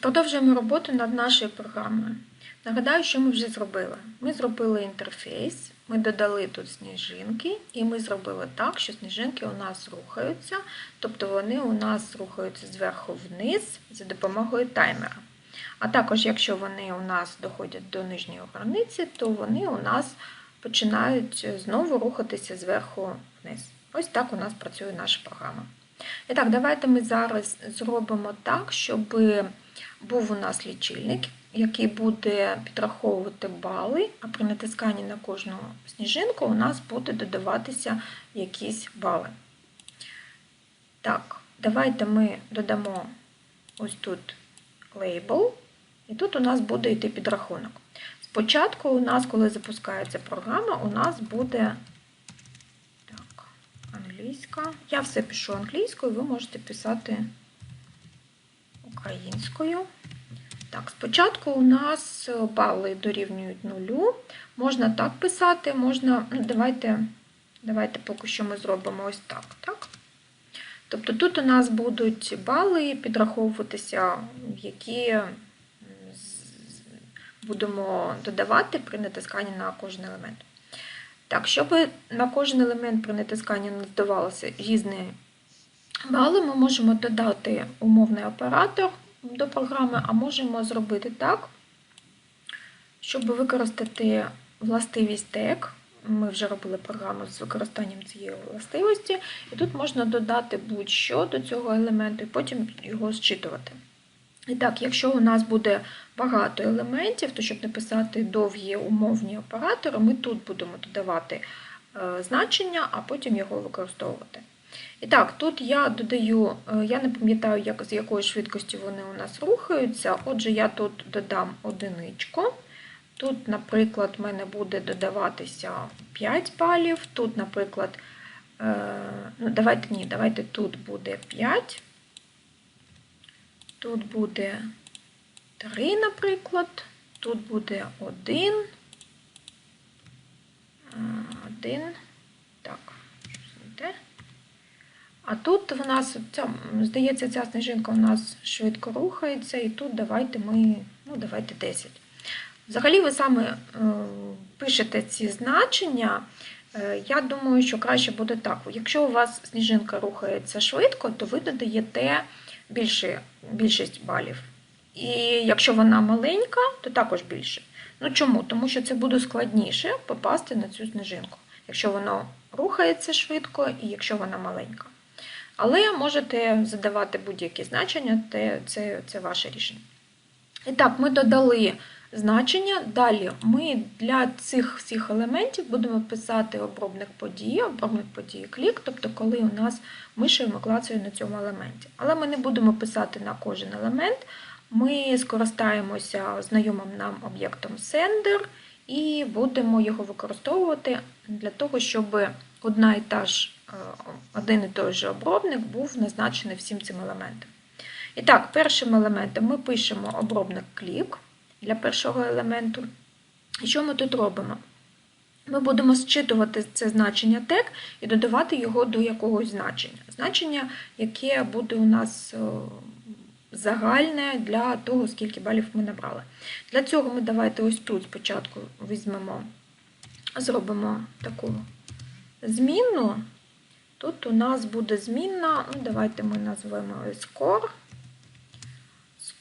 Продовжуємо роботу над нашою програмою. Нагадаю, що ми вже зробили. Ми зробили інтерфейс, ми додали тут сніжинки, і ми зробили так, що сніжинки у нас рухаються, тобто вони у нас рухаються зверху вниз за допомогою таймера. А також, якщо вони у нас доходять до нижньої границі, то вони у нас починають знову рухатися зверху вниз. Ось так у нас працює наша програма. І так, давайте ми зараз зробимо так, щоб був у нас лічильник, який буде підраховувати бали, а при натисканні на кожну сніжинку у нас буде додаватися якісь бали. Так, давайте ми додамо ось тут лейбл, і тут у нас буде йти підрахунок. Спочатку у нас, коли запускається програма, у нас буде англійська. Я все пишу англійською, ви можете писати українською. Так, спочатку у нас бали дорівнюють нулю. Можна так писати, можна. Ну, давайте, давайте поки що ми зробимо ось так. так? Тобто тут у нас будуть бали підраховуватися, які будемо додавати при натисканні на кожен елемент. Так, щоб на кожен елемент при натисканні не додавалося різні бали, ми можемо додати умовний оператор до програми, а можемо зробити так, щоб використати властивість тег. Ми вже робили програму з використанням цієї властивості, і тут можна додати будь-що до цього елементу, і потім його зчитувати. І так, якщо у нас буде багато елементів, то щоб написати довгі умовні оператори, ми тут будемо додавати е, значення, а потім його використовувати. І так, тут я додаю, е, я не пам'ятаю, як, з якої швидкості вони у нас рухаються. Отже, я тут додам одиничку. Тут, наприклад, в мене буде додаватися 5 балів. Тут, наприклад, е, ну, давайте ні, давайте тут буде 5. Тут буде 3, наприклад, тут буде 1. 1. Так, щось не. А тут в нас, ця, здається, ця сніжинка у нас швидко рухається, і тут давайте ми, ну, давайте 10. Взагалі, ви саме е, пишете ці значення. Е, я думаю, що краще буде так. Якщо у вас сніжинка рухається швидко, то ви додаєте більше, більшість балів. І якщо вона маленька, то також більше. Ну чому? Тому що це буде складніше попасти на цю сніжинку, якщо воно рухається швидко і якщо вона маленька. Але можете задавати будь-які значення, це, це ваше рішення. І так, ми додали значення. Далі ми для цих всіх елементів будемо писати обробник події, обробник події клік, тобто коли у нас мишею ми клацаємо на цьому елементі. Але ми не будемо писати на кожен елемент. Ми скористаємося знайомим нам об'єктом sender і будемо його використовувати для того, щоб одна і та ж, е, один і той же обробник був назначений всім цим елементам. І так, першим елементом ми пишемо обробник клік для першого елементу. І що ми тут робимо? Ми будемо зчитувати це значення тег і додавати його до якогось значення. Значення, яке буде у нас е, загальне для того, скільки балів ми набрали. Для цього ми давайте ось тут спочатку візьмемо, зробимо таку змінну. Тут у нас буде змінна, ну давайте ми назвемо score.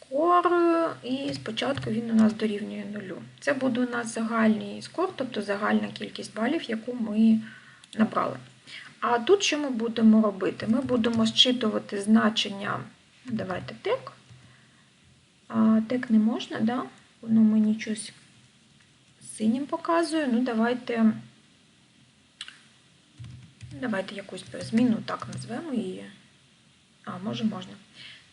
Скор, і спочатку він у нас дорівнює нулю. Це буде у нас загальний скор, тобто загальна кількість балів, яку ми набрали. А тут що ми будемо робити? Ми будемо зчитувати значення, давайте тек. Тек не можна, да? воно мені щось синім показує. Ну, давайте давайте якусь зміну так назвемо її. А, може, можна.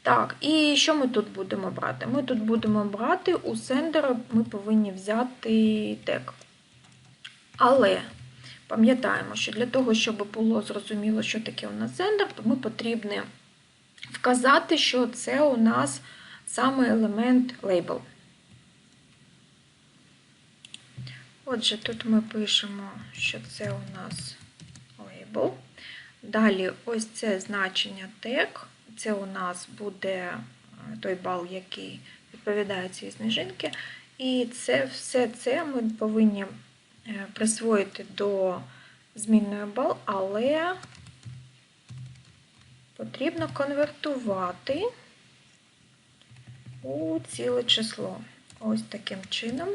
Так, і що ми тут будемо брати? Ми тут будемо брати у сендера, ми повинні взяти тег. Але пам'ятаємо, що для того, щоб було зрозуміло, що таке у нас сендер, то ми потрібно вказати, що це у нас саме елемент лейбл. Отже, тут ми пишемо, що це у нас лейбл. Далі ось це значення тег це у нас буде е, той бал, який відповідає цій сніжинки. І це все це ми повинні е, присвоїти до змінної бал, але потрібно конвертувати у ціле число. Ось таким чином.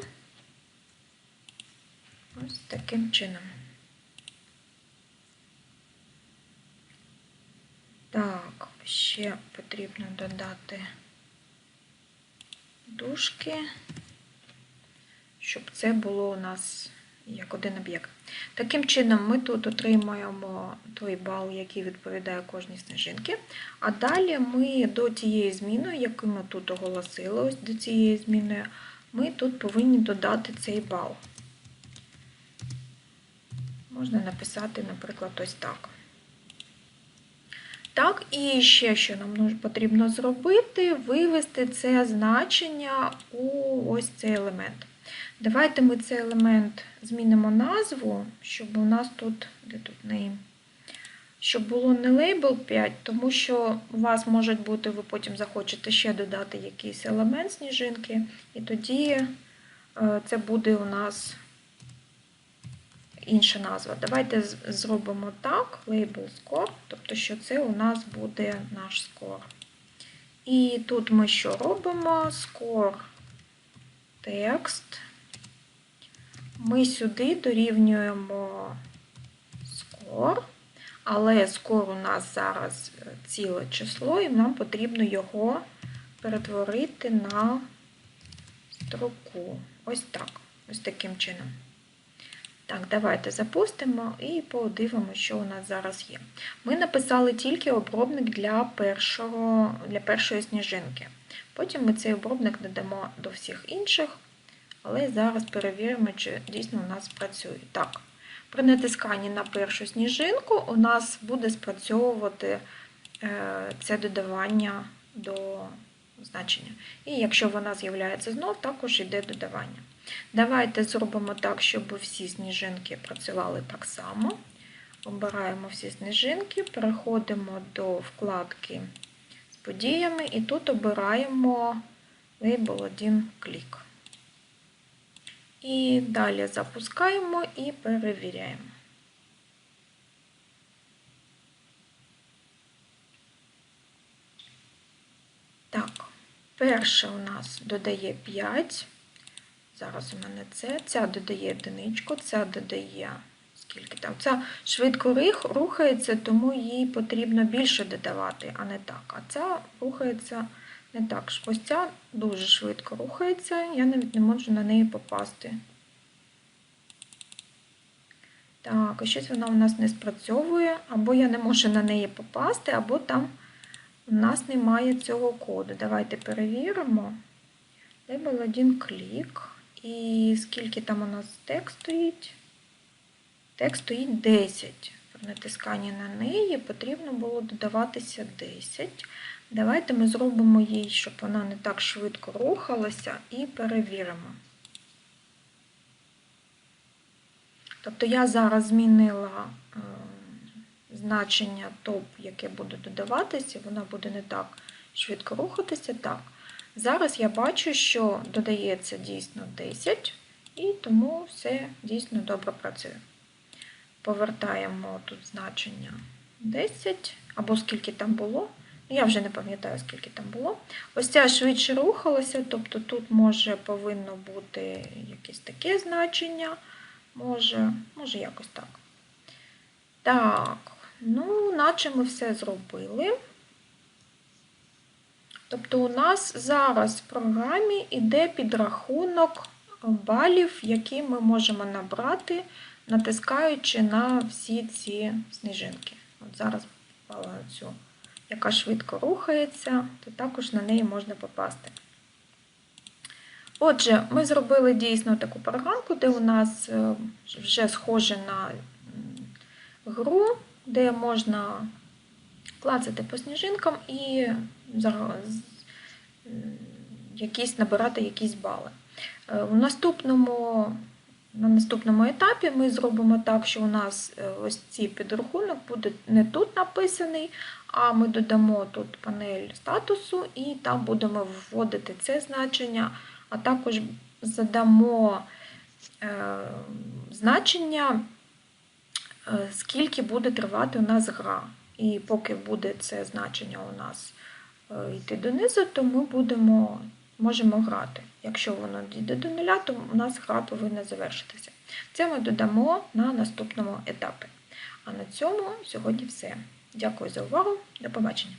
Ось таким чином. Так, ще потрібно додати дужки, щоб це було у нас як один об'єкт. Таким чином, ми тут отримаємо той бал, який відповідає кожній сніжинці. А далі ми до тієї зміни, яку ми тут оголосили, ось до цієї зміни, ми тут повинні додати цей бал. Можна написати, наприклад, ось так. Так, і ще що нам потрібно зробити, вивести це значення у ось цей елемент. Давайте ми цей елемент змінимо назву, щоб у нас тут, де тут name, щоб було не label 5, тому що у вас може бути, ви потім захочете ще додати якийсь елемент сніжинки, і тоді це буде у нас інша назва. Давайте зробимо так, label score, тобто, що це у нас буде наш score. І тут ми що робимо? Score текст. Ми сюди дорівнюємо score, але score у нас зараз ціле число, і нам потрібно його перетворити на строку. Ось так, ось таким чином. Так, давайте запустимо і подивимося, що у нас зараз є. Ми написали тільки обробник для першого, для першої сніжинки. Потім ми цей обробник додамо до всіх інших, але зараз перевіримо, чи дійсно у нас працює. Так, при натисканні на першу сніжинку у нас буде спрацьовувати е, це додавання до значення. І якщо вона з'являється знов, також йде додавання. Давайте зробимо так, щоб всі сніжинки працювали так само. Обираємо всі сніжинки, переходимо до вкладки з подіями, і тут обираємо лейбл 1 клік. І далі запускаємо і перевіряємо. Так, перше у нас додає 5. Зараз у мене це. Ця додає одиничку, ця додає скільки там. Ця швидко рухається, тому їй потрібно більше додавати, а не так. А ця рухається не так. Ось ця дуже швидко рухається, я навіть не можу на неї попасти. Так, щось вона у нас не спрацьовує, або я не можу на неї попасти, або там у нас немає цього коду. Давайте перевіримо. Лейбл один клік. І скільки там у нас текст стоїть? Текст стоїть 10. При натисканні на неї потрібно було додаватися 10. Давайте ми зробимо їй, щоб вона не так швидко рухалася, і перевіримо. Тобто я зараз змінила е, значення топ, яке буде додаватися, вона буде не так швидко рухатися. Так. Зараз я бачу, що додається дійсно 10, і тому все дійсно добре працює. Повертаємо тут значення 10, або скільки там було. Я вже не пам'ятаю, скільки там було. Ось ця швидше рухалася, тобто тут може повинно бути якесь таке значення, може, може якось так. Так, ну, наче ми все зробили. Тобто у нас зараз в програмі йде підрахунок балів, які ми можемо набрати, натискаючи на всі ці сніжинки. От Зараз попала цю, яка швидко рухається, то також на неї можна попасти. Отже, ми зробили дійсно таку програмку, де у нас е, вже схоже на гру, де можна клацати по сніжинкам і якісь, набирати якісь бали. Е, у наступному на наступному етапі ми зробимо так, що у нас е, ось цей підрахунок буде не тут написаний, а ми додамо тут панель статусу і там будемо вводити це значення, а також задамо е, значення, скільки буде тривати у нас гра. І поки буде це значення у нас е, йти донизу, то ми будемо, можемо грати. Якщо воно дійде до нуля, то у нас гра повинна завершитися. Це ми додамо на наступному етапі. А на цьому сьогодні все. Дякую за увагу. До побачення.